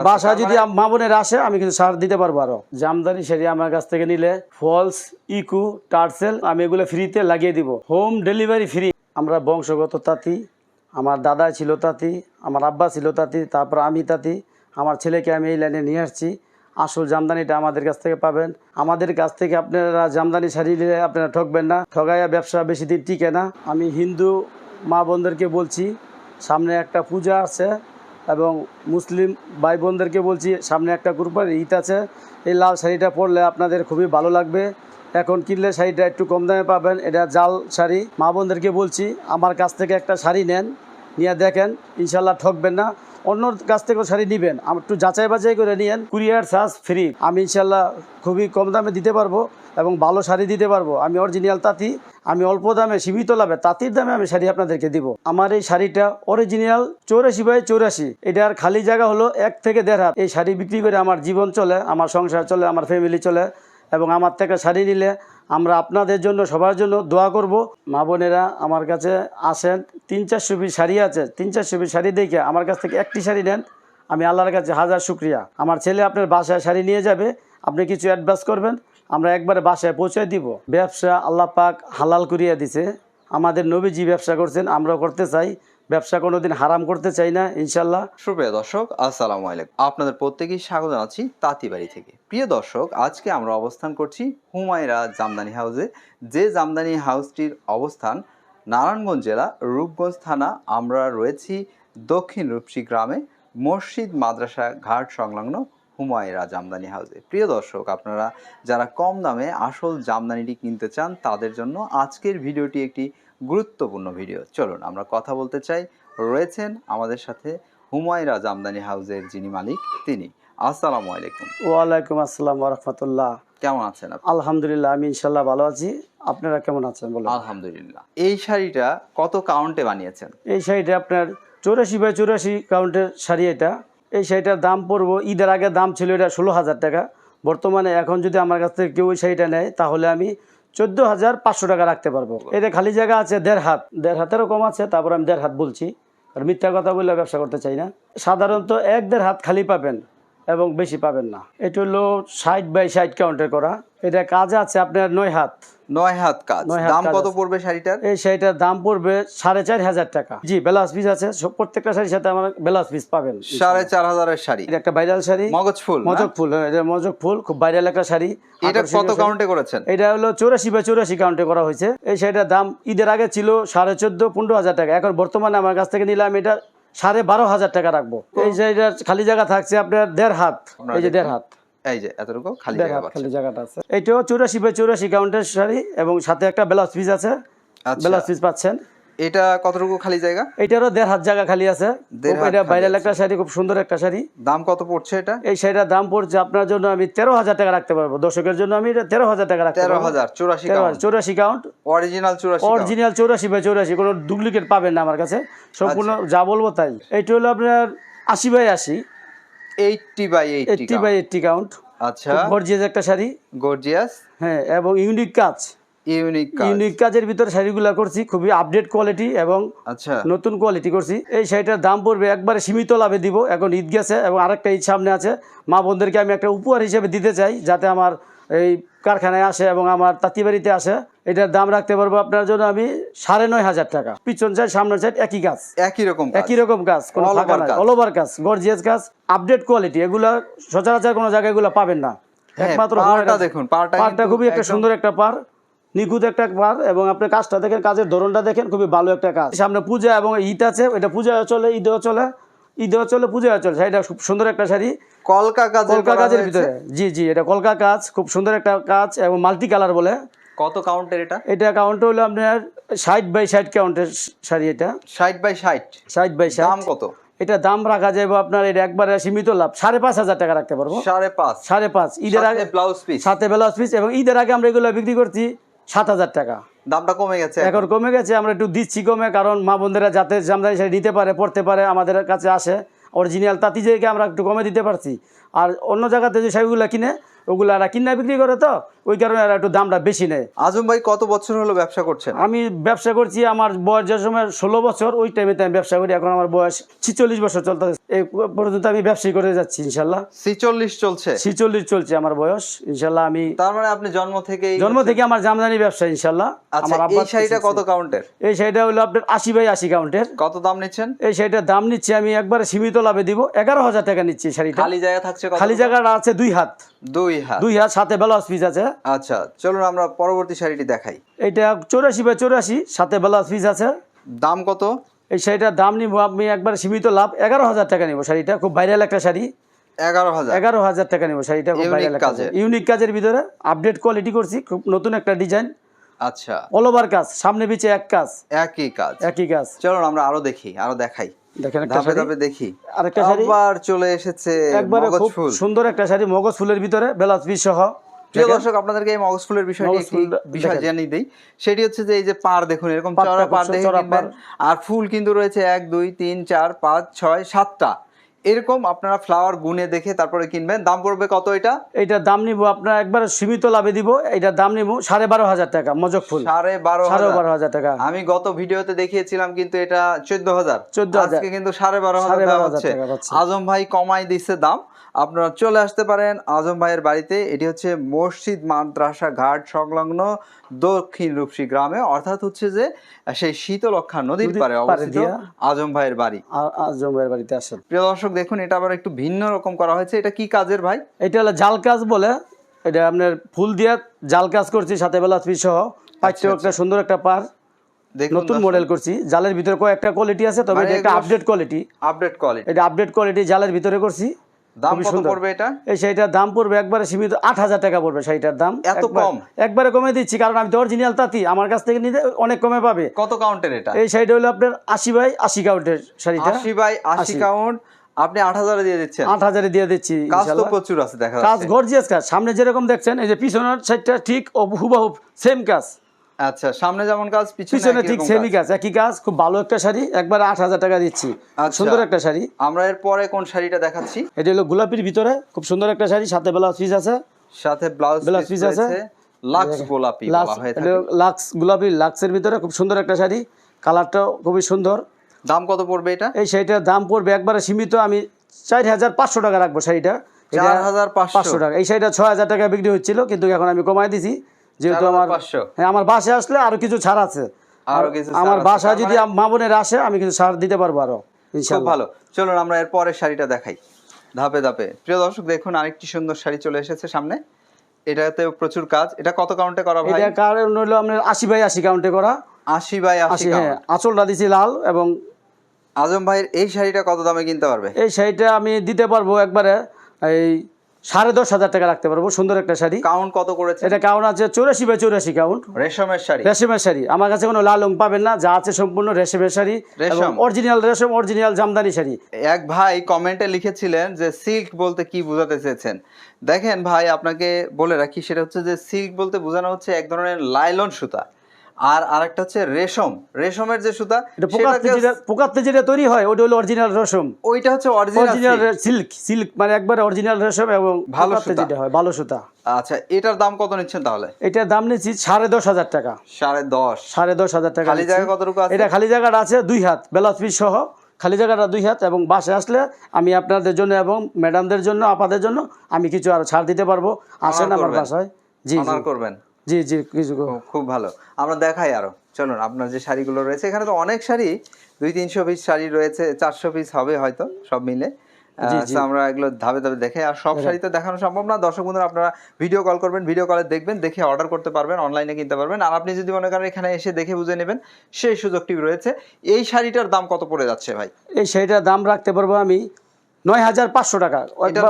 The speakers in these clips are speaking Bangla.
বাসায় যদি আম- মা বোনের আসে আমি কিন্তু সার দিতে পারব আরও। জামদানি শাড়ি আমার কাছ থেকে নিলে ফলস ইকু টার্সেল আমি এগুলো ফ্রিতে লাগিয়ে দিব। Home delivery free. আমরা বংশগত তাঁতি আমার দাদা ছিল তাঁতি আমার আব্বা ছিল তাঁতি তারপর আমি তাঁতি আমার ছেলেকে আমি এই লাইনে নিয়ে আসছি। আসল জামদানিটা আমাদের কাছ থেকে পাবেন। আমাদের কাছ থেকে আপনারা জামদানি শাড়ি নিলে আপনারা ঠকবেন না। ঠগাইয়া ব্যবসা বেশি দিন টিকে না। আমি হিন্দু মা বোনদেরকে বলছি সামনে একটা পূজা আছে এবং মুসলিম ভাই বোনদেরকে বলছি, সামনে একটা গ্রুপের ঈদ আছে। এই লাল শাড়িটা পরলে আপনাদের খুবই ভালো লাগবে। এখন কিনলে শাড়িটা একটু কম দামে পাবেন। এটা জাল শাড়ি। মা বোনদেরকে বলছি, আমার কাছ থেকে একটা শাড়ি নেন। নিয়ে দেখেন, ইনশাল্লাহ ঠকবেন না। অন্য কাছ থেকেও শাড়ি নেবেন। একটু যাচাই বাছাই করে নিয়েন। Courier charge free. আমি ইনশাল্লাহ খুবই কম দামে দিতে পারব এবং ভালো শাড়ি দিতে পারব। আমি অরিজিনাল তাঁতি। আমি অল্প দামে সীমিত লাভে তাঁতির দামে আমি শাড়ি আপনাদেরকে দিব। আমার এই শাড়িটা অরিজিনাল চৌরাশি বাই চৌরাশি। এটার খালি জায়গা হলো এক থেকে দেড় হাত। এই শাড়ি বিক্রি করে আমার জীবন চলে, আমার সংসার চলে, আমার ফ্যামিলি চলে এবং আমার থেকে শাড়ি নিলে আমরা আপনাদের জন্য, সবার জন্য দোয়া করব। মা বোনেরা আমার কাছে আসেন। তিন চারশো পিস শাড়ি আছে। তিন চারশো পিস শাড়ি দেখে আমার কাছ থেকে একটি শাড়ি নেন। আমি আল্লাহর কাছে হাজার শুক্রিয়া। আমার ছেলে আপনার বাসায় শাড়ি নিয়ে যাবে। আপনি কিছু অ্যাডভান্স করবেন। আমরা একবারে বাসায় পৌঁছে দিব। ব্যবসা আল্লাহ পাক হালাল করিয়া দিছে। আমাদের নবীজি ব্যবসা করছেন, আমরাও করতে চাই। ব্যবসা কোনোদিন হারাম করতে চাই না ইনশাল্লাহ সুপ্রিয় দর্শক, আসসালামু আলাইকুম। আপনাদের প্রত্যেকেই স্বাগত জানাচ্ছি তাঁতিবাড়ি থেকে। প্রিয় দর্শক, আজকে আমরা অবস্থান করছি হুমায়রা জামদানি হাউসে। যে জামদানি হাউসটির অবস্থান নারায়ণগঞ্জ জেলা, রূপগঞ্জ থানা। আমরা রয়েছি দক্ষিণ রূপসী গ্রামে, মসজিদ, মাদ্রাসা, ঘাট সংলগ্ন হুমায়রা জামদানি হাউসে। প্রিয় দর্শক, আপনারা যারা কম দামে আসল জামদানিটি কিনতে চান, তাদের জন্য আজকের ভিডিওটি একটি গুরুত্বপূর্ণ ভিডিও। চলুন আমরা কথা বলতে চাই। রয়েছেন আমাদের সাথে হুমায়রা জামদানি হাউজের যিনি মালিক তিনি। আসসালামু আলাইকুম। ওয়ালাইকুম আসসালাম রহমতুল্লাহ। কেমন আছেন আলহামদুলিল্লাহ আমি ইনশাল্লাহ ভালো আছি। আপনারা কেমন আছেন বলুন? আলহামদুলিল্লাহ। এই শাড়িটা কত কাউন্টে বানিয়েছেন? এই শাড়িটা আপনার চৌরাশি বাই চৌরাশি কাউন্টের শাড়ি এটা। এই শাড়িটার দাম পড়ব ঈদের আগে দাম ছিল এটা ষোলো হাজার টাকা। বর্তমানে এখন যদি আমার কাছ থেকে কেউ ওই শাড়িটা নেয় তাহলে আমি চোদ্দ হাজার পাঁচশো টাকা রাখতে পারব। এটা খালি জায়গা আছে দেড় হাত। দেড় হাতেরও কম আছে তারপর আমি দেড় হাত বলছি। আর মিথ্যা কথা বললে ব্যবসা করতে চাই না। সাধারণত এক দেড় হাত খালি পাবেন। এবং বেশি পাবেন না। এটা হলো ষাট বাই ষাট কাউন্টের করা। এটা কাজ আছে আপনার নয় হাত। নয় হাত কাজ। দাম কত পড়বে শাড়িটার? এই শাড়িটার দাম পড়বে সাড়ে চার হাজার টাকা। জি ব্লাউজ পিস আছে। প্রত্যেকটা শাড়ির সাথে আমার ব্লাউজ পিস পাবেন। সাড়ে চার হাজারের শাড়ি। এটা একটা ভাইরাল শাড়ি। মগজ ফুল মজক ফুল হ্যাঁ, এটা মজক ফুল। খুব ভাইরাল একটা শাড়ি। এটা কত কাউন্টে করেছেন? এটা হলো চৌরাশি বাই চৌরাশি কাউন্টে করা হয়েছে। এই শাড়িটার দাম ঈদের আগে ছিল সাড়ে চোদ্দ পনেরো হাজার টাকা। এখন বর্তমানে আমার কাছ থেকে নিলাম এটা সাড়ে বারো হাজার টাকা রাখব। এই যে খালি জায়গা থাকছে আপনার দেড় হাত। এই যে দেড় হাত। এই যে এতটুকু খালি জায়গা খালি জায়গাটা আছে। এইটাও চৌরাশি বাই চৌরাশি কাউন্টের শাড়ি এবং সাথে একটা ব্লাউজ পিস আছে। আচ্ছা। ব্লাউজ পিস পাচ্ছেন। এটা কতটুকু খালি জায়গা? এটারও দেড় হাত জায়গা খালি আছে। এটা একটা শাড়ি খুব সুন্দর একটা শাড়ি। দাম কত পড়ছে এটা? এই শাড়িটার দাম পড়ছে আপনার জন্য আমি তেরো হাজার টাকা রাখতে পারব। দর্শকের জন্য আমি এটা তেরো হাজার টাকা রাখতে তেরো পারব। হাজার চুরাশি চৌরাশি কাউন্ট অরিজিনাল চুরাশি। অরিজিনাল চৌরাশি বাই চৌরাশি কোনো ডুপ্লিকেট পাবেন না আমার কাছে। সম্পূর্ণ আচ্ছা। যা বলব তাই। এইটা হলো আপনার আশি বাই আশি। Eighty by eighty by eighty count আচ্ছা। গর্জিয়াস একটা শাড়ি। গর্জিয়াস হ্যাঁ এবং ইউনিক কাজ। ইউনিক ইউনিক কাজের ভিতরে শাড়িগুলো করছি খুবই আপডেট কোয়ালিটি এবং আচ্ছা। নতুন কোয়ালিটি করছি। এই শাড়িটার দাম পড়বে একবারে সীমিত লাভে দিব এখন ঈদ গেছে এবং আরেকটা ঈদ সামনে আছে। মা বোনদেরকে আমি একটা উপহার হিসেবে দিতে চাই যাতে আমার এই কারখানায় আসে এবং আমার তাঁতিবাড়িতে আসে। এটার দাম রাখতে পারব আপনার জন্য আমি সাড়ে নয় হাজার টাকা। পিছন সাইড সামনের সাইড একই কাজ। একই রকম কাজ। একই রকম কাজ কোনো ফাঁকা নাই। অল ওভার কাজ গর্জিয়াস কাজ আপডেট কোয়ালিটি এগুলা সচরাচর কোনো জায়গায় এগুলো পাবেন না। হ্যাঁ, একমাত্র দেখুন, খুবই একটা সুন্দর একটা পার নিখুঁত একটা পার এবং আপনি কাজটা দেখেন কাজের ধরনটা দেখেন খুবই ভালো একটা কাজ। সামনে পূজা এবং ঈদ আছে এটা পূজাও চলে ঈদেও চলে ঈদেও চলে পূজাও চলে। শাড়িটা খুব সুন্দর একটা শাড়ি। কলকা কাজের কলকা কাজের ভিতরে। জি জি এটা কলকা কাজ খুব সুন্দর একটা কাজ এবং মাল্টি কালার বলে। কত কাউন্টের এটা? এটা কাউন্ট হলো আপনার ষাট বাই ষাট কাউন্টের শাড়ি এটা। ষাট বাই ষাট? ষাট বাই ষাট। দাম কত? এটা দাম রাখা যাবে আপনার এটা একবারে সীমিত লাভ। সাড়ে পাঁচ হাজার টাকা রাখতে পারব। সাড়ে পাঁচ। সাড়ে পাঁচ। ঈদের আগে ব্লাউজ পিস। সাথে ব্লাউজ পিস এবং ঈদের আগে আমরা এগুলো বিক্রি করছি। সাত হাজার টাকা। দামটা কমে গেছে এখন। কমে গেছে আমরা একটু দিচ্ছি কমে কারণ মা বোনেরা যাতে জামদানি শাড়ি নিতে পারে পড়তে পারে আমাদের কাছে আসে। অরিজিনাল তাঁতি যেকে আমরা একটু কমে দিতে পারছি। আর অন্য জায়গাতে যে শাড়িগুলো কিনে ওগুলো এরা কিনা বিক্রি করে তো ওই কারণে এরা একটু দামটা বেশি নেয়। আজম ভাই কত বছর হলো ব্যবসা করছেন? আমি ব্যবসা করছি আমার বয়স যে সময় ষোলো বছর ওই টাইমে আমি ব্যবসা করি এখন আমার বয়স ছিচল্লিশ বছর চলতে এই পর্যন্ত আমি ব্যবসায়ী করে যাচ্ছি ইনশাল্লাহ। ছিচল্লিশ চলছে? ছিচল্লিশ চলছে আমার বয়স ইনশাল্লাহ আমি তার মানে আপনি জন্ম থেকে জন্ম থেকে আমার জামদানি ব্যবসা ইনশাল্লাহ। আচ্ছা আমার এই শাড়িটা কত কাউন্টের? এই শাড়িটা হলো আপনার আশি বাই আশি কাউন্টের। কত দাম নিচ্ছেন? এই শাড়িটার দাম নিচ্ছি আমি একবারে সীমিত লাভে দিব এগারো হাজার টাকা নিচ্ছি শাড়িটা। খালি জায়গা থাকছে খালি জায়গাটা আছে দুই হাত। দুই দুই হাত সাথে ব্লাউজ পিস আছে। আচ্ছা চলুন আমরা পরবর্তী শাড়িটি দেখাই। এইটা চৌরাশি বাই চৌরাশি সাথে ব্লাউজ পিস আছে। দাম কত? এই শাড়িটার দাম নিব আমি একবার সীমিত লাভ। এগারো হাজার টাকা নিব শাড়িটা খুব ভাইরাল একটা শাড়ি। এগারো হাজার। এগারো হাজার টাকা নিব শাড়িটা খুব ভাইরাল ইউনিক কাজের ভিতরে আপডেট কোয়ালিটি করছি খুব নতুন একটা ডিজাইন আচ্ছা। অল ওভার কাজ সামনে পিছে এক কাজ। একই কাজ। একই কাজ। চলুন আমরা আরও দেখি আরও দেখাই। দেখেন একটা শাড়ি দেখি। আরেকটা শাড়ি। আবার চলে এসেছে একবারে খুব সুন্দর একটা শাড়ি মগজ ফুলের ভিতরে ব্লাউজ পিস সহ। প্রিয় দর্শক আপনাদেরকে এই মগজ ফুলের বিষয়টি মগজ একটি বিষয় জানিয়ে দেই। সেটি হচ্ছে যে এই যে পার দেখুন এরকম পাড়টা চড়া পার দেখে আর ফুল কিন্তু রয়েছে এক দুই তিন চার পাঁচ ছয় সাতটা। এরকম আপনারা ফ্লাওয়ার গুনে দেখে তারপরে কিনবেন। দাম পড়বে কত এটা? এটা দাম নিব আপনার একবার সীমিত লাভে দিব। এটা দাম নিব সাড়ে বারো হাজার টাকা মজক ফুল। সাড়ে বারো সাড়ে বারো হাজার টাকা। আমি গত ভিডিওতে দেখিয়েছিলাম কিন্তু এটা চোদ্দ হাজার। চোদ্দ হাজার। কিন্তু সাড়ে বারো হাজার। আজম ভাই কমাই দিচ্ছে দাম। আপনারা চলে আসতে পারেন আজম ভাইয়ের বাড়িতে। এটি হচ্ছে মসজিদ মাদ্রাসা ঘাট সংলগ্ন দক্ষিণ রূপসী গ্রামে। অর্থাৎ হচ্ছে যে সেই শীতলক্ষা নদীর পারে অবস্থিত আজম ভাইয়ের বাড়ি। আর আজমের বাড়িতে আসেন। প্রিয় দর্শক দেখুন এটা আবার একটু ভিন্ন রকম করা হয়েছে। এটা কি কাজের ভাই? এটা হলো জাল কাজ বলে। এটা আপনার ফুল দিয়ে জাল কাজ করছি সাথে বেলা সহ। পাঁচটাও একটা সুন্দর একটা পার নতুন মডেল করছি। জালের ভিতরে কয়েকটা কোয়ালিটি আছে তবে মানে এটা একটা আপডেট কোয়ালিটি আপডেট কোয়ালিটি এটা আপডেট কোয়ালিটি জালের ভিতরে করছি। দাম কত পড়বে এটা? এই শাড়িটার দাম পড়বে একবারে সীমিত আট হাজার টাকা পড়বে শাড়িটার দাম। এত কম? একবারে কমে দিচ্ছি কারণ আমি তো অরিজিনাল তাঁতি। আমার কাছ থেকে নিতে অনেক কমে পাবে। কত কাউন্টের এটা? এই শাড়িটা হলো আপনার আশি বাই আশি কাউন্টের শাড়িটা। আশি বাই আশি আশি। কাউন্ট আপনি আট হাজারে দিয়ে দিচ্ছেন। আট হাজারে দিয়ে দিচ্ছি কাজ তো প্রচুর আছে দেখা কাজ গর্জিয়াস কাজ। সামনে যেরকম দেখছেন এই যে পিছনের সাইডটা ঠিক হুবাহুব সেম কাজ। আচ্ছা সামনে যেমন কাজ পিছনে ঠিক সেমই কাজ। একই কাজ খুব ভালো একটা শাড়ি একবার আট হাজার টাকা দিচ্ছি। আচ্ছা। সুন্দর একটা শাড়ি। আমরা এর পরে কোন শাড়িটা দেখাচ্ছি? এটা হলো গোলাপির ভিতরে খুব সুন্দর একটা শাড়ি সাথে ব্লাউজ পিস আছে। সাথে ব্লাউজ ব্লাউজ পিস আছে। লাক্স গোলাপি লাক্স গোলাপি লাক্সের ভিতরে খুব সুন্দর একটা শাড়ি কালারটাও খুবই সুন্দর। দাম কত পড়বে এটা? এই শাড়িটার দাম পড়বে একবারে সীমিত আমি চার হাজার পাঁচশো টাকা রাখব শাড়িটা। চার হাজার পাঁচশো। পাঁচশো টাকা। এই শাড়িটা ছয় হাজার টাকা বিক্রি হচ্ছিল কিন্তু এখন আমি কমাই দিছি। যেহেতু আমার হ্যাঁ আমার বাসায় আসলে আরও কিছু ছাড় আছে। আরও কিছু আমার। বাসায় যদি মানে- আম- মা বোনের আসে আমি কিছু ছাড় দিতে পারব আরও খুব ভালো। চলুন আমরা এর পরের শাড়িটা দেখাই। ধাপে ধাপে। প্রিয় দর্শক দেখুন আরেকটি সুন্দর শাড়ি চলে এসেছে সামনে। এটাতে প্রচুর কাজ। এটা কত কাউন্টে করা ভাই? এটা কারণ হলো আপনার আশি বাই আশি কাউন্টে করা। আশি বাই আশি আশি হ্যাঁ আঁচলটা দিছি লাল এবং আজম ভাইয়ের এই শাড়িটা কত দামে কিনতে পারবে? এই শাড়িটা আমি দিতে পারব একবারে এই সাড়ে দশ হাজার টাকা রাখতে পারব সুন্দর একটা শাড়ি। কাউন্ট কত করেছে এটা কাউন্ট আছে চৌরাশি বাই চৌরাশি কাউন্ট রেশমের শাড়ি। রেশমের শাড়ি। আমার কাছে কোনো লাল রং পাবেন না যা আছে সম্পূর্ণ রেশমের শাড়ি রেশম। অরিজিনাল রেশম অরিজিনাল জামদানি শাড়ি। এক ভাই কমেন্টে লিখেছিলেন যে সিল্ক বলতে কি বোঝাতে চেয়েছেন? দেখেন ভাই আপনাকে বলে রাখি সেটা হচ্ছে যে সিল্ক বলতে বোঝানো হচ্ছে এক ধরনের লাইলন সুতা। আর আরেকটা হচ্ছে রেশম। রেশমের যে সুতা পোকাতে যেটা তৈরি হয় ওটা হলো অরিজিনাল রেশম। ওইটা হচ্ছে অরিজিনাল সিল্ক সিল্ক মানে একবারে অরিজিনাল রেশম এবং ভালো সুতা। যেটা হয় ভালো সুতা। আচ্ছা এটার দাম কত নিচ্ছেন তাহলে? এটার দাম নিচ্ছি সাড়ে দশ হাজার টাকা। সাড়ে দশ। সাড়ে দশ হাজার টাকা খালি। জায়গা কতটুকু আছে? এটা খালি জায়গাটা আছে দুই হাত বেলাস পিস সহ। খালি জায়গাটা দুই হাত এবং বাসে আসলে আমি আপনাদের জন্য এবং ম্যাডামদের জন্য আপাদের জন্য আমি কিছু আরও ছাড় দিতে পারব। আসেন আমার বাসায়। জি করবেন। জি জি কিছু খুব- ভালো। আমরা দেখাই আরও। চলুন আপনার যে শাড়িগুলো রয়েছে এখানে তো অনেক শাড়ি দুই তিনশো পিস শাড়ি রয়েছে চারশো পিস হবে হয়তো সব মিলে। আমরা এগুলো ধাপে ধাপে দেখে আর সব শাড়ি তো দেখানো সম্ভব না। দর্শক বন্ধুরা আপনারা ভিডিও কল করবেন ভিডিও কলে দেখবেন দেখে অর্ডার করতে পারবেন অনলাইনে কিনতে পারবেন। আর আপনি যদি মনে করেন এখানে এসে দেখে বুঝে নেবেন সেই সুযোগটি রয়েছে। এই শাড়িটার দাম কত পড়ে যাচ্ছে ভাই? এই শাড়িটার দাম রাখতে পারব আমি নয় হাজার পাঁচশো টাকা।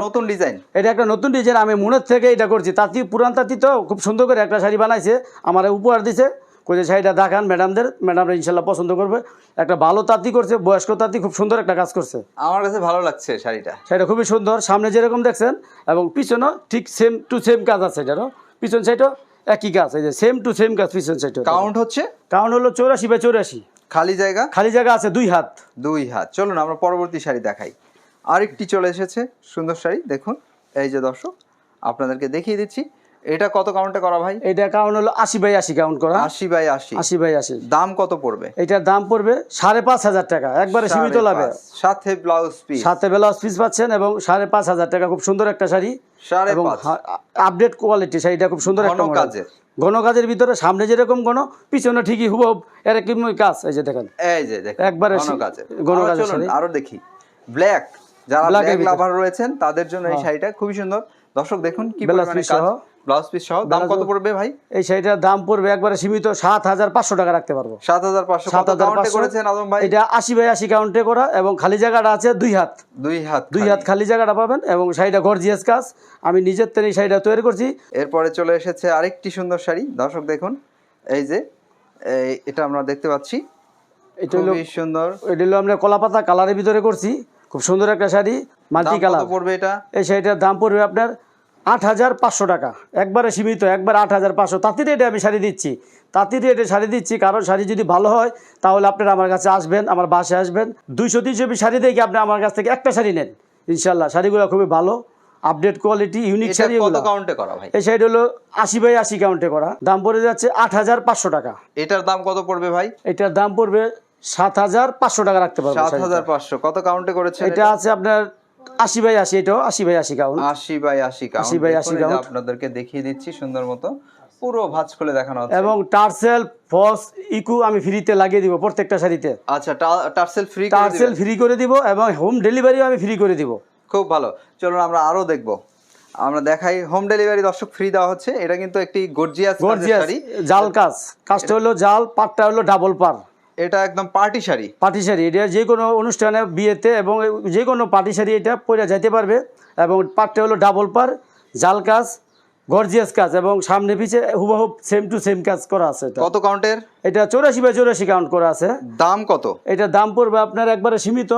নতুন ডিজাইন। এটা একটা নতুন ডিজাইন আমি মনের থেকে এটা করছি। তাঁতি পুরান তাঁতি তো খুব সুন্দর করে একটা শাড়ি বানাইছে আমার উপহার দিছে। কইছে শাড়িটা দেখান ম্যাডামদের ম্যাডামরা ইনশাল্লাহ পছন্দ করবে। একটা ভালো তাঁতি করছে বয়স্ক তাঁতি খুব সুন্দর একটা কাজ করছে। আমার কাছে ভালো লাগছে শাড়িটা। সেটা খুবই সুন্দর সামনে যেরকম দেখছেন এবং পিছনেও ঠিক সেম টু সেম কাজ আছে এটারও। পিছন সাইডও একই কাজ এই যে সেম টু সেম কাজ পিছন সাইডও কাউন্ট হচ্ছে? কাউন্ট হলো চৌরাশি বাই চৌরাশি। খালি জায়গা? খালি জায়গা আছে দুই হাত। দুই হাত। চলুন আমরা পরবর্তী শাড়ি দেখাই। আরেকটি চলে এসেছে সুন্দর শাড়ি দেখুন এই যে দর্শক আপনাদেরকে দেখিয়ে দিচ্ছি। এটা কত কাউন্টে করা ভাই? এটা কাউন্ট হলো আশি বাই আশি কাউন্ট করা। আশি বাই আশি। আশি বাই আশি। দাম কত পড়বে? এটার দাম পড়বে সাড়ে পাঁচ হাজার টাকা। একবারে সীমিত লাভে। সাথে ব্লাউজ পিস সাথে ব্লাউজ পিস পাচ্ছেন এবং সাড়ে পাঁচ হাজার টাকা খুব সুন্দর একটা শাড়ি। এবং আপডেট কোয়ালিটি শাড়িটা খুব সুন্দর একটা কাজের। ঘন কাজের ভিতরে সামনে যেরকম ঘন পিছনে ঠিকই হুবহু এরকম কাজ। এই যে দেখেন। এই যে দেখেন একবারে ঘন কাজের। আরও দেখি। ব্ল্যাক যারা ব্ল্যাক লাভার রয়েছেন তাদের জন্য এই হ্যাঁ। শাড়িটা খুবই সুন্দর। দর্শক দেখুন কি পরিমাণে কাজ। ব্লাউজ পিস সহ। দাম কত পড়বে ভাই? এই শাড়িটার দাম পড়বে একবারে সীমিত সাত হাজার পাঁচশো টাকা রাখতে পারব। সাত হাজার পাঁচশো। সাত হাজার করেছেন আদম ভাই? এটা আশি বাই আশি কাউন্টে করা এবং খালি জায়গাটা আছে দুই হাত। দুই হাত দুই। হাত খালি জায়গাটা পাবেন এবং শাড়িটা গর্জিয়াস কাজ। আমি নিজের থেকে এই শাড়িটা তৈরি করছি। এরপরে চলে এসেছে আরেকটি সুন্দর শাড়ি। দর্শক দেখুন এই যে এটা আমরা দেখতে পাচ্ছি। এটা হলো সুন্দর। এটা হলো আমরা কলাপাতা কালারের ভিতরে করছি। খুব সুন্দর একটা শাড়ি মাল্টি কালার পড়বে এটা? এই শাড়িটার দাম পড়বে আপনার আট হাজার পাঁচশো টাকা। একবারে সীমিত একবার আট হাজার পাঁচশো। তাঁতি রেটে আমি শাড়ি দিচ্ছি। তাঁতি রেটে শাড়ি দিচ্ছি কারণ শাড়ি যদি ভালো হয় তাহলে আপনারা আমার কাছে আসবেন আমার বাসে আসবেন। দুইশো তিনশো শাড়ি দেখে আপনি আমার কাছ থেকে একটা শাড়ি নেন। ইনশাল্লাহ শাড়িগুলো খুবই ভালো আপডেট কোয়ালিটি ইউনিক শাড়ি কত কাউন্টে করা ভাই? এই শাড়ি হলো আশি বাই আশি কাউন্টে করা। দাম পড়ে যাচ্ছে আট হাজার পাঁচশো টাকা। এটার দাম কত পড়বে ভাই? এটার দাম পড়বে সাত হাজার পাঁচশো টাকা রাখতে পারব সাত। হাজার পাঁচশো। কত কাউন্টে করেছেন এটা আছে আপনার আশি বাই আশি এটাও আশি বাই আশি কাউন্ট আশি বাই আশি কাউন্ট 80 by 80 দেখুন, এই যে count। আপনাদেরকে দেখিয়ে দিচ্ছি সুন্দর মতো। পুরো ভাঁজ খুলে দেখানো হচ্ছে। এবং টার্সেল ফস ইকু আমি ফ্রিতে লাগিয়ে দিব প্রত্যেকটা শাড়িতে। আচ্ছা টার্সেল ফ্রি করে টার্সেল ফ্রি করে দিব এবং হোম ডেলিভারিও আমি ফ্রি করে দিব। খুব ভালো। চলুন আমরা আরও দেখব। আমরা দেখাই। হোম ডেলিভারি দর্শক ফ্রি দেওয়া হচ্ছে। এটা কিন্তু একটি গর্জিয়াস গর্জিয়াস শাড়ি। জাল কাজ। কাজটা হলো জাল পাটটা হলো ডাবল পার। এটা একদম পার্টি শাড়ি। পার্টি শাড়ি। এটা যে কোনো অনুষ্ঠানে বিয়েতে এবং যে কোনো পাটি শাড়ি এটা পরে যাইতে পারবে এবং পাটটা হলো ডাবল পার জাল কাজ গর্জিয়াস কাজ এবং সামনে পিছে হুবহু সেম টু সেম কাজ করা আছে এটা। কত কাউন্টের? এটা চৌরাশি বাই চৌরাশি কাউন্ট করা আছে। দাম কত? এটা দাম পড়বে আপনার একবারে সীমিত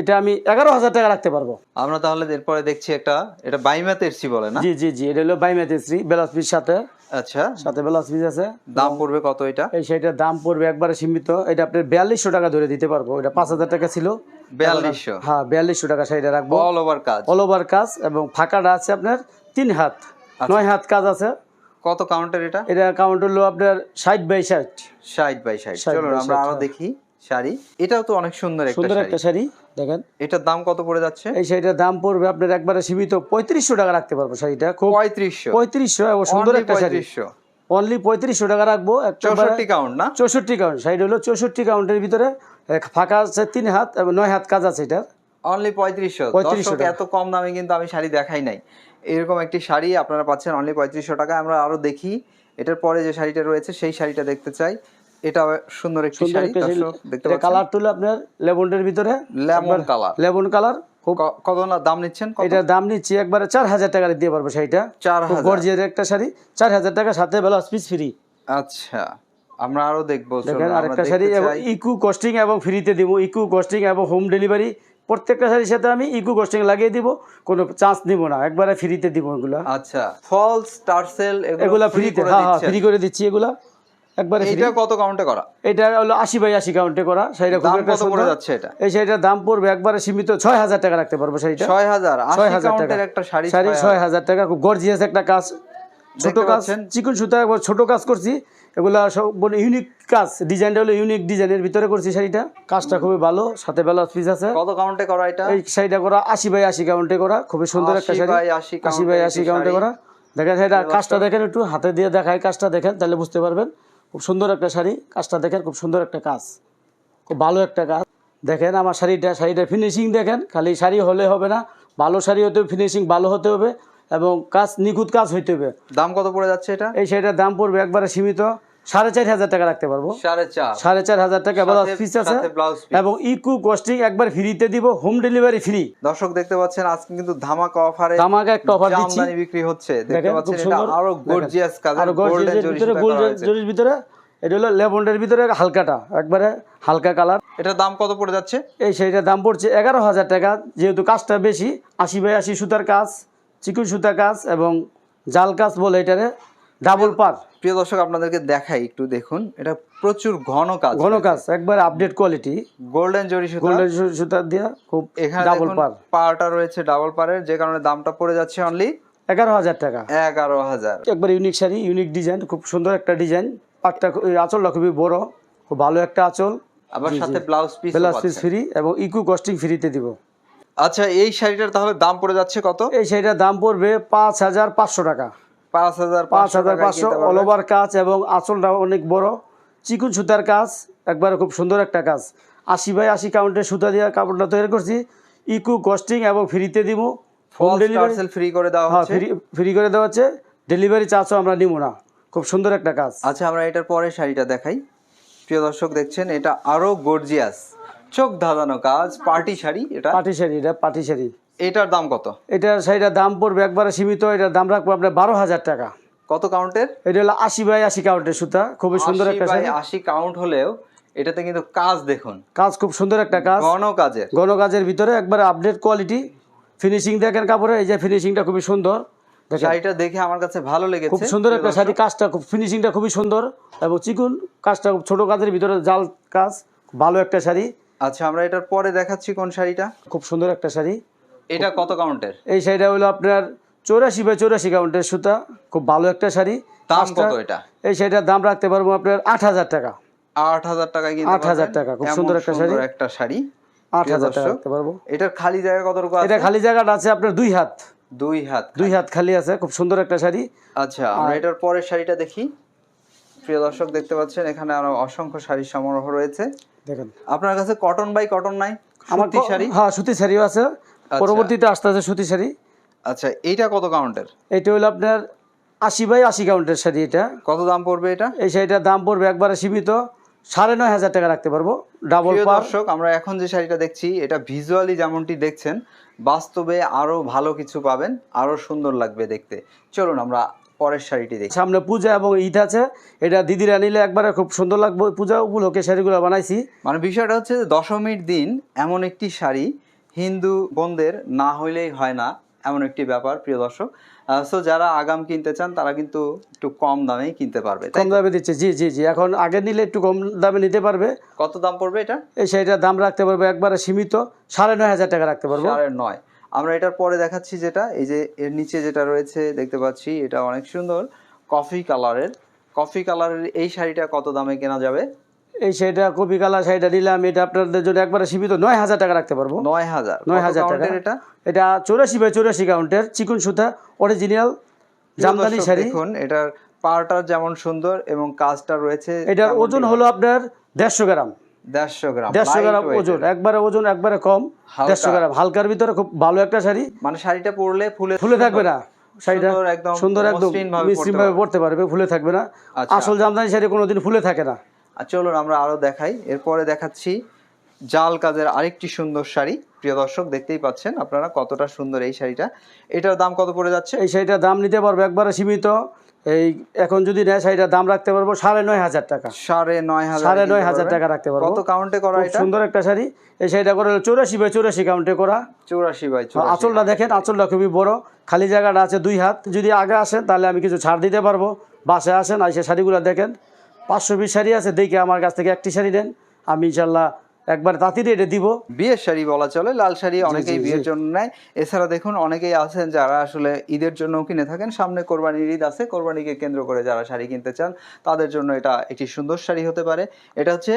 এটা আমি এগারো হাজার টাকা রাখতে পারব। আমরা তাহলে এরপরে দেখছি একটা এটা বাইমাতে এসছি বলে না? জি জি জি এটা হলো বাইমেতেশ্রী বেলাস পিস সাথে। আচ্ছা। সাথে পিস আছে। দাম পড়বে কত এটা? এই সেইটার দাম পড়বে একবারে সীমিত। এটা বিয়াল্লিশশো টাকা ধরে দিতে পারব। এটা পাঁচ হাজার টাকা ছিল। বিয়াল্লিশশো? হ্যাঁ বিয়াল্লিশশো টাকা শাড়িটা রাখব। অল ওভার কাজ? অল ওভার কাজ এবং ফাঁকাটা আছে আপনার তিন হাত। নয় হাত কাজ আছে। কত কাউন্টের এটা? এটা কাউন্ট হলো আপনার ষাট বাই ষাট। ষাট বাই ষাট। 60 চলুন আমরা আরও হ্যাঁ। দেখি শাড়ি। এটাও তো অনেক সুন্দর একটা সুন্দর একটা শাড়ি। দেখেন। এটার দাম কত পড়ে যাচ্ছে? এই শাড়িটার দাম পড়বে আপনার একবারে সীমিত পঁয়ত্রিশশো টাকা রাখতে পারব শাড়িটা খুব পঁয়ত্রিশশো। পঁয়ত্রিশশো এবং সুন্দর একটা শাড়ি। অনলি পঁয়ত্রিশশো টাকা রাখব চৌষট্টি কাউন্ট না? চৌষট্টি কাউন্ট সাইড হলো চৌষট্টি কাউন্টের ভিতরে ফাঁকা আছে তিন হাত এবং নয় হাত কাজ আছে এটার। অনলি পঁয়ত্রিশশো। 3500 দর্শক টাকা। এত কম দামে কিন্তু আমি শাড়ি দেখাই নাই। এরকম একটি শাড়ি আপনারা পাচ্ছেন অনলি পঁয়ত্রিশশো টাকা। আমরা আরও দেখি এটার পরে যে শাড়িটা রয়েছে সেই শাড়িটা দেখতে চাই। এটা সুন্দর একটি শাড়ি দেখতে পাচ্ছেন? কালার তুলে আপনার লেবনটের ভিতরে। Lemon colour. কালার কত দাম নিচ্ছেন? এটার দাম নিচ্ছি একবারে চার হাজার টাকা দিয়ে পারব শাড়িটা। চার গর্জিয়ার একটা শাড়ি। চার হাজার টাকা সাথে বেলা পিস ফ্রি আচ্ছা আমরা আরও দেখব দেখেন আরেকটা শাড়ি। ইকু কস্টিং এবং ফ্রিতে দিব। ইকু কস্টিং এবং হোম ডেলিভারি প্রত্যেকটা শাড়ির সাথে আমি ইকু কস্টিং লাগিয়ে দিব। কোনো চান্স নিব না একবারে ফ্রিতে দিব এগুলা। আচ্ছা ফলস টার্সেল এগুলা ফ্রিতে হ্যাঁ হ্যাঁ ফ্রি করে দিচ্ছি এগুলা। একবারে এটা কত কাউন্টে করা? এটা হলো আশি বাই আশি কাউন্টে করা শাড়িটা খুব দাম একটা পড়ে যাচ্ছে এটা? এই শাড়িটার দাম পড়বে একবারে সীমিত ছয় হাজার টাকা রাখতে পারব শাড়িটা ছয় হাজার ছয় হাজার টাকা। একটা শাড়ি শাড়ি ছয় হাজার। টাকা খুব গর্জিয়াস একটা কাজ। ছোট কাজ চিকন সুতা একবার ছোট কাজ করছি। এগুলা সব ইউনিক কাজ। ডিজাইনটা হলো ইউনিক ডিজাইনের ভিতরে করছি শাড়িটা। কাজটা খুবই ভালো সাথে বেলা পিস আছে। কত কাউন্টে করা এটা? এই শাড়িটা করা আশি বাই আশি কাউন্টে করা খুবই সুন্দর একটা শাড়ি। আশি বাই আশি কাউন্টে। করা। দেখেন সেটা কাজটা দেখেন একটু হাতে দিয়ে দেখায় কাজটা দেখেন তাহলে বুঝতে পারবেন। খুব সুন্দর একটা শাড়ি। কাজটা দেখেন খুব সুন্দর একটা কাজ। খুব ভালো একটা কাজ। দেখেন আমার শাড়িটা শাড়িটার ফিনিশিং দেখেন খালি শাড়ি হলে হবে না ভালো শাড়ি হতে হবে ফিনিশিং ভালো হতে হবে এবং কাজ নিখুঁত কাজ হইতে হবে। দাম কত পড়ে যাচ্ছে এটা? এই শাড়িটার দাম পড়বে একবারে সীমিত। সাড়ে চার হাজার টাকা রাখতে পারব। সাড়ে চার। হাজার টাকা ব্লাউজ পিস আছে সাথে ব্লাউজ পিস। এবং ইকু কস্টিং একবার ফ্রিতে দিব হোম ডেলিভারি ফ্রি দর্শক দেখতে পাচ্ছেন আজকে কিন্তু ধামাকা অফারে ধামাকা একটা offer দিচ্ছি। বিক্রি হচ্ছে। দেখতে পাচ্ছেন এটা আরও গর্জিয়াস কালার আরও গোল্ডেন ভিতরে। জরির এটা হলো ভিতরে হালকাটা একবারে হালকা কালার এটার দাম কত পড়ে যাচ্ছে? এই শাড়িটার দাম পড়ছে এগারো হাজার টাকা যেহেতু কাজটা বেশি আশি বাই আশি সুতার কাজ চিকুন সুতা কাজ এবং জাল কাজ বলে এটারে ডাবল পার। প্রিয় দর্শক আপনাদেরকে দেখাই একটু দেখুন। এটা প্রচুর ঘন কাজ। ঘন কাজ একবার আপডেট কোয়ালিটি গোল্ডেন জরি সুতা। গোল্ডেন সুতা দিয়ে খুব এখানে ডাবল পার। পারটা রয়েছে ডাবল পারের যে কারণে দামটা পড়ে যাচ্ছে অনলি এগারো হাজার টাকা। এগারো হাজার। একবার ইউনিক শাড়ি ইউনিক ডিজাইন খুব সুন্দর একটা ডিজাইন পাটটা আঁচলটা খুবই বড় খুব ভালো একটা আঁচল। আবার সাথে blouse piece plus piece free এবং ইকো কস্টিং ফ্রিতে দিব। আচ্ছা এই শাড়িটার তাহলে দাম পড়ে যাচ্ছে কত? এই শাড়িটার দাম পড়বে পাঁচ হাজার পাঁচশো টাকা। পাঁচ হাজার পাঁচ হাজার পাঁচশো অল ওভার কাজ এবং আঁচলটা অনেক বড়। চিকুন সুতার কাজ একবারে খুব সুন্দর একটা কাজ। আশি বাই আশি কাউন্টের সুতা দিয়ে কাপড়টা তৈরি করছি। ইকো কস্টিং এবং ফ্রিতে দিব হোম ডেলিভারি ফ্রি করে দেওয়া হ্যাঁ ফ্রি ফ্রি করে দেওয়া হচ্ছে। ডেলিভারি চার্জও আমরা নিব না। খুব সুন্দর একটা কাজ। আচ্ছা আমরা এটার পরে শাড়িটা দেখাই। প্রিয় দর্শক দেখছেন এটা আরও গর্জিয়াস চোখ ধাঁধানো কাজ পার্টি শাড়ি এটা। পাটি শাড়ি এটা পাটি শাড়ি। এটার দাম কত? এটার শাড়িটার দাম পড়বে একবারে সীমিত এটার দাম রাখব আপনার বারো হাজার টাকা। কত কাউন্টের? এটা হলো আশি বাই আশি কাউন্টের সুতা খুবই সুন্দর একটা শাড়ি আশি কাউন্ট হলেও এটাতে কিন্তু কাজ দেখুন। কাজ খুব সুন্দর একটা কাজ। ঘন কাজের। ঘন কাজের ভিতরে একবারে আপডেট কোয়ালিটি ফিনিশিং দেখেন কাপড়ে এই যে ফিনিশিংটা খুবই সুন্দর। শাড়িটা দেখে আমার কাছে ভালো লেগেছে। খুব সুন্দর একটা শাড়ি কাজটা খুব ফিনিশিংটা খুবই সুন্দর। এবং চিকুন কাজটা খুব ছোট কাজের ভিতরে জাল কাজ ভালো একটা শাড়ি। আচ্ছা আমরা এটার পরে দেখাচ্ছি কোন শাড়িটা। খুব সুন্দর একটা শাড়ি। এটা কত কাউন্টের? এই শাড়িটা হলো আপনার চৌরাশি বাই চৌরাশি কাউন্টের সুতা। খুব ভালো একটা শাড়ি। দাম কত এটা? এই শাড়িটার দাম রাখতে পারব আপনার আট হাজার টাকা। আট হাজার টাকা কিনতে 8,000 পারবেন। টাকা, খুব সুন্দর একটা শাড়ি। একটা শাড়ি। আট হাজার টাকা রাখতে পারব। এটার খালি জায়গা কতটুকু এটা খালি জায়গাটা আছে আপনার দুই হাত। দুই হাত দুই হাত খালি আছে খুব সুন্দর একটা শাড়ি। আচ্ছা আমরা এটার পরের শাড়িটা দেখি। প্রিয় দর্শক দেখতে পাচ্ছেন এখানে আরও অসংখ্য শাড়ির সমারোহ রয়েছে। দেখেন। আপনার কাছে কটন বাই কটন নাই আমার সুতি শাড়ি? হ্যাঁ সুতি শাড়িও আছে। পরবর্তীতে আসতে আছে সুতি শাড়ি। আচ্ছা এইটা কত কাউন্টের এটা হলো আপনার আশি বাই আশি কাউন্টের শাড়ি এটা। কত দাম পড়বে এটা? এই শাড়িটার দাম পড়বে একবারে সীমিত। সাড়ে নয় হাজার টাকা রাখতে পারব। ডাবল দর্শক আমরা এখন যে শাড়িটা দেখছি এটা ভিজুয়ালি যেমনটি দেখছেন বাস্তবে আরও ভালো কিছু পাবেন আরও সুন্দর লাগবে দেখতে। চলুন আমরা পরের শাড়িটি দেখি। সামনে পূজা এবং ঈদ আছে। এটা দিদিরা নিলে একবারে খুব সুন্দর লাগবে। পূজা উপলক্ষে শাড়িগুলো বানাইছি। মানে বিষয়টা হচ্ছে দশমীর দিন এমন একটি শাড়ি হিন্দু বোনদের না হইলেই হয় না এমন একটি ব্যাপার প্রিয় দর্শক। সো যারা আগাম কিনতে চান তারা কিন্তু একটু কম দামেই কিনতে পারবে কম দামে দিচ্ছে জি জি জি। এখন আগে নিলে একটু কম দামে নিতে পারবে। কত দাম পড়বে এটা? এই শাড়িটার দাম রাখতে পারবে একবারে সীমিত। সাড়ে নয় হাজার টাকা রাখতে পারব। সাড়ে নয়। আমরা এটার পরে দেখাচ্ছি যেটা এই যে এর নিচে যেটা রয়েছে দেখতে পাচ্ছি এটা অনেক সুন্দর। কফি কালারের কফি কালারের এই শাড়িটা কত দামে কেনা যাবে? এই শাড়িটা কপি কালার শাড়িটা নিলাম এটা আপনাদের জন্য একবারে সীমিত নয় হাজার টাকা রাখতে পারব। নয় হাজার। নয় হাজার টাকা। এটা? এটা চৌরাশি বাই চৌরাশি কাউন্টের চিকুন সুতা অরিজিনাল জামদানি শাড়ি। দেখুন এটার পাড়টা যেমন সুন্দর এবং কাজটা রয়েছে এটার ওজন হলো আপনার দেড়শো গ্রাম। দেড়শো গ্রাম দেড়শো গ্রাম ওজন একবারে ওজন একবারে কম দেড়শো গ্রাম। হালকার ভিতরে খুব ভালো একটা শাড়ি। মানে শাড়িটা পরলে ফুলে ফুলে থাকবে না। শাড়িটা সুন্দর একদম সুন্দর একদম ভাবে পরতে পারবে। ফুলে থাকবে না। আসল জামদানি শাড়ি কোনোদিন ফুলে থাকে না। আর চলুন আমরা আরও দেখাই। এরপরে দেখাচ্ছি জাল কাজের আরেকটি সুন্দর শাড়ি। প্রিয় দর্শক দেখতেই পাচ্ছেন আপনারা কতটা সুন্দর এই শাড়িটা। এটার দাম কত পড়ে যাচ্ছে? এই শাড়িটার দাম নিতে পারব একবারে সীমিত। এই এখন যদি নেয় শাড়িটার দাম রাখতে পারব সাড়ে নয় হাজার টাকা। সাড়ে নয় হাজার সাড়ে নয় হাজার টাকা রাখতে পারব। কত কাউন্টে করা এটা? সুন্দর একটা শাড়ি। এই শাড়িটা করে চৌরাশি বাই চৌরাশি কাউন্টে করা। চৌরাশি বাই আঁচলটা দেখেন আঁচলটা খুবই বড়। খালি জায়গাটা আছে দুই হাত। যদি আগে আসেন তাহলে আমি কিছু ছাড় দিতে পারব। বাসে আসেন এসে শাড়িগুলো দেখেন। পাঁচশো বিশ শাড়ি আছে দেখে আমার কাছ থেকে একটি শাড়ি দেন আমি ইনশাল্লাহ একবার তাঁতি রেটে দিব। বিয়ের শাড়ি বলা চলে লাল শাড়ি অনেকেই বিয়ের জন্য নেয়। এছাড়া দেখুন অনেকেই আছেন যারা আসলে ঈদের জন্য কিনে থাকেন। সামনে কোরবানির ঈদ আছে কোরবানিকে কেন্দ্র করে যারা শাড়ি কিনতে চান তাদের জন্য এটা একটি সুন্দর শাড়ি হতে পারে। এটা হচ্ছে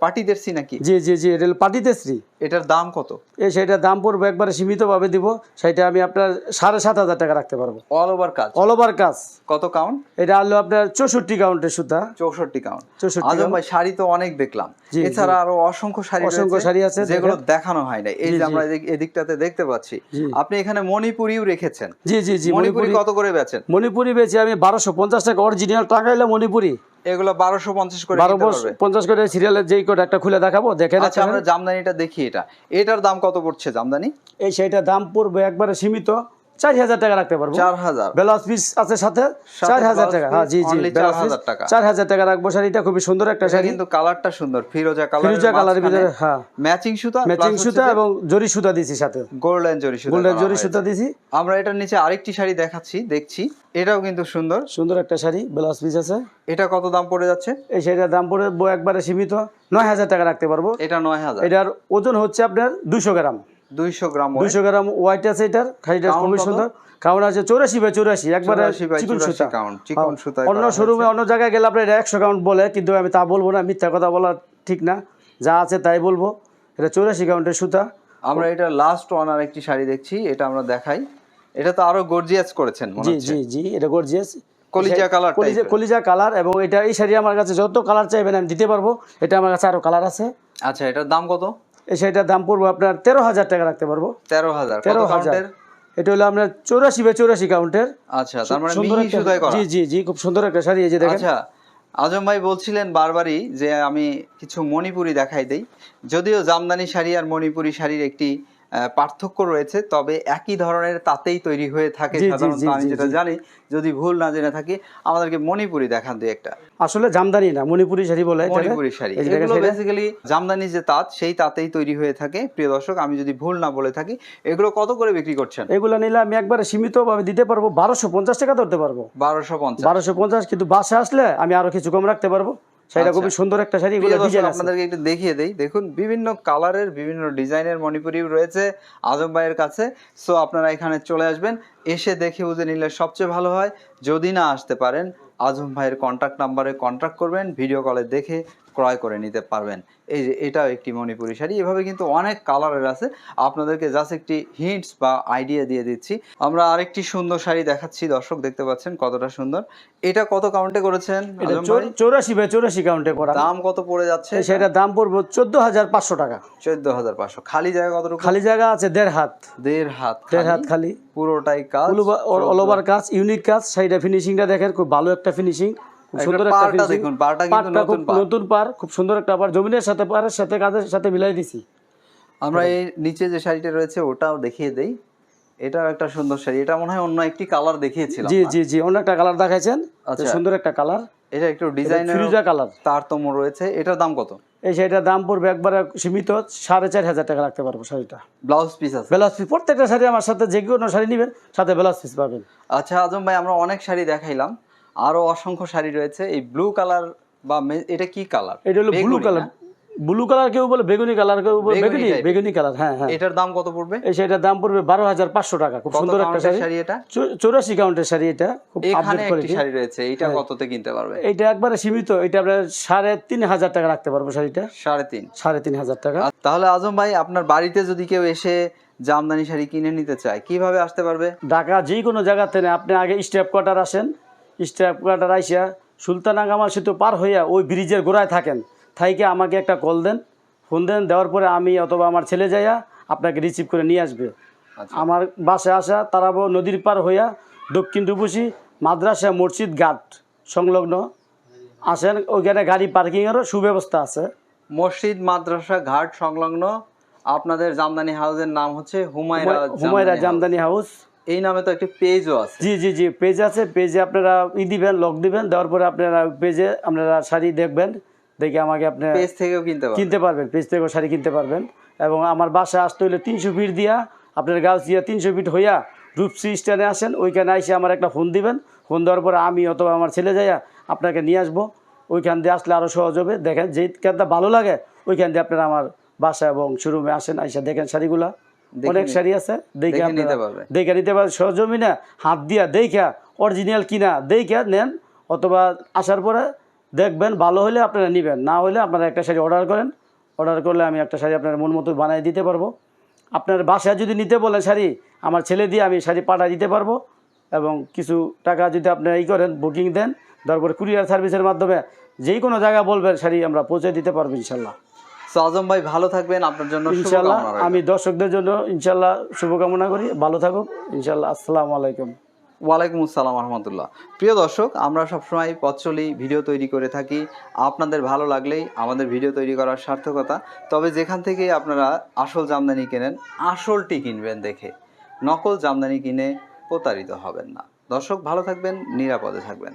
পাটিদের সি নাকি? জি জি জি এটা শ্রী এটার দাম কত? শাড়িটার দাম পড়বে একবারে সীমিতভাবে দিব। সেটা আমি আপনার সাড়ে সাত হাজার টাকা রাখতে পারব। অল ওভার কাজ? অল ওভার কাজ। কত কাউন্ট এটা হলো আপনার চৌষট্টি কাউন্টের সুতা। চৌষট্টি কাউন্ট চৌষট্টি আজম ভাই শাড়ি তো অনেক দেখলাম। এছাড়া আরও অসংখ্য শাড়ি অসংখ্য শাড়ি আছে, যেগুলো দেখানো হয় না এই যে আমরা এদিক- এদিকটাতে দেখতে পাচ্ছি। আপনি এখানে মণিপুরিও রেখেছেন। জি জি জি মণিপুরি কত করে বেচেন? মণিপুরি বেচি আমি বারোশো পঞ্চাশ টাকা অরিজিনাল টাকা এলো মণিপুরি। এগুলো বারোশো পঞ্চাশ করে বারো কিনতে বস- পারবে। পঞ্চাশ করে সিরিয়ালের যেই কোড একটা খুলে দেখাবো দেখেন আচ্ছা আমরা জামদানিটা দেখি এটা। এটার দাম কত পড়ছে জামদানি? এই সেইটা দাম পড়বে একবারে সীমিত। চার হাজার টাকা রাখতে পারব। চার হাজার ব্লাউজ পিস আছে সাথে চার হাজার টাকা। হ্যাঁ জি জি ব্লাউজ 4,000 টাকা। চার হাজার টাকা রাখব শাড়িটা খুবই সুন্দর একটা শাড়ি। কিন্তু কালারটা সুন্দর ফিরোজা কালার ফিরোজা কালারের ভিতরে হ্যাঁ। ম্যাচিং সুতা ম্যাচিং সুতা এবং জরি সুতা দিছি সাথে। গোল্ডেন জরি সুতা গোল্ডেন জরি সুতা দিছি। আমরা এটার নিচে আরেকটি শাড়ি দেখাচ্ছি দেখছি। এটাও কিন্তু সুন্দর। সুন্দর একটা শাড়ি ব্লাউজ পিস আছে। এটা কত দাম পড়ে যাচ্ছে? এই শাড়িটার দাম পড়বে একবারে সীমিত। নয় হাজার টাকা রাখতে পারব। এটা নয় হাজার। এটার ওজন হচ্ছে আপনার দুশো গ্রাম। দুইশো গ্রাম weight, দুইশো গ্রাম হোয়াইট আছে এটার শাড়িটা খুবই সুন্দর। কাউন্ট আছে চৌরাশি বাই চৌরাশি একবারে চিকন সুতা। count, চিকন হ্যাঁ। অন্য শোরুমে অন্য জায়গায় গেলে আপনার এটা কাউন্ট বলে কিন্তু আমি তা বলব না মিথ্যা কথা বলা ঠিক না। যা আছে তাই বলব। এটা চৌরাশি কাউন্টের সুতা। আমরা এটা লাস্ট ওয়ান আর একটি শাড়ি দেখছি এটা আমরা দেখাই। এটা তো আরও গর্জিয়াস করেছেন মনে জি জি জি এটা গর্জিয়াস কলিজা কালার কলিজা কলিজা কালার এবং এটা এই শাড়ি আমার কাছে যত কালার চাইবেন আমি দিতে পারব। এটা আমার কাছে আরও কালার আছে। আচ্ছা এটার দাম কত? এই শাড়িটার দাম পড়ব আপনার তেরো হাজার টাকা রাখতে পারব। তেরো হাজার। তেরো হাজার। এটা হলো আপনার চৌরাশি বাই চৌরাশি কাউন্টের আচ্ছা তার মানে সুন্দর জি জি জি খুব সুন্দর একটা শাড়ি এই যে দেখেন। আচ্ছা আজম ভাই বলছিলেন বারবারই যে আমি কিছু মণিপুরি দেখাই দিই। যদিও জামদানি শাড়ি আর মণিপুরি শাড়ির একটি পার্থক্য রয়েছে তবে একই ধরনের তাতেই তৈরি হয়ে থাকে সাধারণত আমি যেটা জানি। যদি ভুল না জেনে থাকি আমাদেরকে মণিপুরি দেখান দুই একটা। আসলে জামদানি না মণিপুরি শাড়ি বলে। মণিপুরি শাড়ি। এগুলো বেসিক্যালি জামদানি যে তাঁত সেই তাতেই তৈরি হয়ে থাকে। প্রিয় দর্শক আমি যদি ভুল না বলে থাকি এগুলো কত করে বিক্রি করছেন? এগুলো নিলে আমি একবারে সীমিত ভাবে দিতে পারব বারোশো পঞ্চাশ টাকা ধরতে পারব। বারোশো পঞ্চাশ। বারোশো পঞ্চাশ কিন্তু বাসে আসলে আমি আরও কিছু কম রাখতে পারব। শাড়িটা খুবই সুন্দর একটা শাড়ি এগুলো ডিজাইন আছে। আপনাদেরকে একটু দেখিয়ে দেই। দেখুন বিভিন্ন কালারের বিভিন্ন ডিজাইনের মণিপুরি রয়েছে আজম ভাইয়ের কাছে। সো আপনারা এখানে চলে আসবেন এসে দেখে বুঝে নিলে সবচেয়ে ভালো হয়। যদি না আসতে পারেন আজম ভাইয়ের কন্ট্যাক্ট নাম্বারে কন্ট্যাক্ট করবেন ভিডিও কলে দেখে ক্রয় করে নিতে পারবেন। এই যে এটাও একটি মণিপুরি শাড়ি। এভাবে কিন্তু অনেক কালারের আছে। আপনাদেরকে জাস্ট একটি হিন্টস বা আইডিয়া দিয়ে দিচ্ছি। আমরা আরেকটি সুন্দর শাড়ি দেখাচ্ছি। দর্শক দেখতে পাচ্ছেন কতটা সুন্দর। এটা কত কাউন্টে করেছেন আজম ভাই? চৌরাশি বাই চৌরাশি কাউন্টে করা। দাম কত পড়ে যাচ্ছে? শাড়িটার দাম পড়ব চোদ্দ হাজার পাঁচশো টাকা। চোদ্দ হাজার পাঁচশো। খালি জায়গা কতটুকু? খালি জায়গা আছে দেড় হাত। দেড় হাত দেড় হাত খালি, খালি। পুরোটাই কাজ অল ওভার কাজ ইউনিক কাজ। শাড়িটা ফিনিশিংটা দেখেন খুব ভালো একটা ফিনিশিং খুব একটা সুন্দর একটা দেখুন, পাড়টা কিন্তু নতুন পাড়। নতুন পার খুব সুন্দর একটা পার জমিনের সাথে পারের সাথে কাজের সাথে মিলাই দিছি। আমরা এই নিচে যে শাড়িটা রয়েছে ওটাও দেখিয়ে দেই। এটাও একটা সুন্দর শাড়ি। এটা মনে হয় অন্য একটি কালার দেখিয়েছিলাম জি জি জি অন্য একটা কালার দেখাইছেন। আচ্ছা। সুন্দর একটা কালার। এটা একটু ডিজাইনের ফিরোজা কালার। তারতম্য রয়েছে। এটার দাম কত? এই শাড়িটার দাম পড়বে একবারে সীমিত সাড়ে চার হাজার টাকা রাখতে পারব শাড়িটা। ব্লাউজ পিস আছে? Blouse piece. প্রত্যেকটা শাড়ি আমার সাথে যে কোনো শাড়ি নেবেন সাথে ব্লাউজ পিস পাবেন। আচ্ছা আজম ভাই আমরা অনেক শাড়ি দেখাইলাম। আরও অসংখ্য শাড়ি রয়েছে। এই ব্লু কালার বা এটা কি কালার এটা হলো ব্লু কালার ব্লু কালার কেউ বলে বেগুনি কালার কেউ বলে বেগুনি বেগুনি কালার হ্যাঁ হ্যাঁ। এটার দাম কত পড়বে? এই শাড়িটার দাম পড়বে বারো হাজার পাঁচশো টাকা। খুব সুন্দর একটা শাড়ি। শাড়ি এটা? চৌরাশি কাউন্টের শাড়ি এটা। খুব এখানে একটি শাড়ি রয়েছে। এইটা হ্যাঁ। কততে কিনতে পারবে? এইটা একবারে সীমিত। এটা আপনার সাড়ে তিন হাজার টাকা রাখতে পারব শাড়িটা। সাড়ে তিন। সাড়ে তিন হাজার টাকা। তাহলে আজম ভাই আপনার বাড়িতে যদি কেউ এসে জামদানি শাড়ি কিনে নিতে চায় কীভাবে আসতে পারবে? ঢাকা যে কোনো জায়গাতে না আপনি আগে স্টেপ কোয়ার্টার আসেন। স্টেপ কোয়ার্টার আইসা সুলতানা কামাল সেতু পার হইয়া ওই ব্রিজের গোড়ায় থাকেন। থাইকে আমাকে একটা কল দেন। ফোন দেন দেওয়ার পরে আমি অথবা আমার ছেলে যাইয়া আপনাকে রিসিভ করে নিয়ে আসবে। আচ্ছা। আমার বাসে আসা তারাবো নদীর পার হইয়া দক্ষিণ রূপসী মাদ্রাসা মসজিদ ঘাট সংলগ্ন। আসেন ওইখানে গাড়ি পার্কিংয়েরও সুব্যবস্থা আছে। মসজিদ মাদ্রাসা ঘাট সংলগ্ন। আপনাদের জামদানি হাউসের নাম হচ্ছে হুমায়রা হুমায়রা জামদানি হাউস। এই নামে তো একটা পেজও আছে। জি জি জি পেজ আছে। পেজে আপনারা ই দিবেন লক দিবেন দেওয়ার পরে আপনারা পেজে আপনারা শাড়ি দেখবেন দেখে আমাকে আপনি পেজ থেকেও কিনতে কিনতে পারবেন পেজ থেকেও শাড়ি কিনতে পারবেন। এবং আমার বাসায় আসতে হলে তিনশো ফিট দিয়া আপনার গাছ দিয়া তিনশো ফিট হইয়া রূপসি স্ট্যান্ডে আসেন ওইখানে এসে আমার একটা ফোন দিবেন। ফোন দেওয়ার পরে আমি অথবা আমার ছেলে যাইয়া আপনাকে নিয়ে আসব। ওইখান দিয়ে আসলে আরও সহজ হবে। দেখেন যেখানটা ভালো লাগে ওইখান দিয়ে আপনারা আমার বাসা এবং শোরুমে আসেন আইসা দেখেন শাড়িগুলা। অনেক শাড়ি আছে দেখে নিতে পারবে। দেখে নিতে সরজমিনে হাত দিয়া দেখা অরিজিনাল কিনা দেখা নেন অথবা আসার পরে দেখবেন ভালো হলে আপনারা নেবেন না হলে আপনারা একটা শাড়ি অর্ডার করেন। অর্ডার করলে আমি একটা শাড়ি আপনার মন মতো বানিয়ে দিতে পারব। আপনার বাসায় যদি নিতে বলেন শাড়ি আমার ছেলে দিয়ে আমি শাড়ি পাঠিয়ে দিতে পারব। এবং কিছু টাকা যদি আপনারা ই করেন বুকিং দেন তারপরে কুরিয়ার সার্ভিসের মাধ্যমে যেই কোনো জায়গা বলবেন শাড়ি আমরা পৌঁছে দিতে পারব ইনশাল্লাহ আজম ভাই ভালো থাকবেন। আপনার জন্য ইনশাল্লাহ আমি দর্শকদের জন্য ইনশাল্লাহ শুভকামনা করি। ভালো থাকুক। ইনশাল্লাহ আসসালামু আলাইকুম। ওয়ালাইকুম আসসালাম রহমতুল্লাহ। প্রিয় দর্শক আমরা সবসময় পথ চলি ভিডিও তৈরি করে থাকি। আপনাদের ভালো লাগলেই আমাদের ভিডিও তৈরি করার সার্থকতা। তবে যেখান থেকে আপনারা আসল জামদানি কেনেন আসলটি কিনবেন দেখে। নকল জামদানি কিনে প্রতারিত হবেন না। দর্শক ভালো থাকবেন নিরাপদে থাকবেন।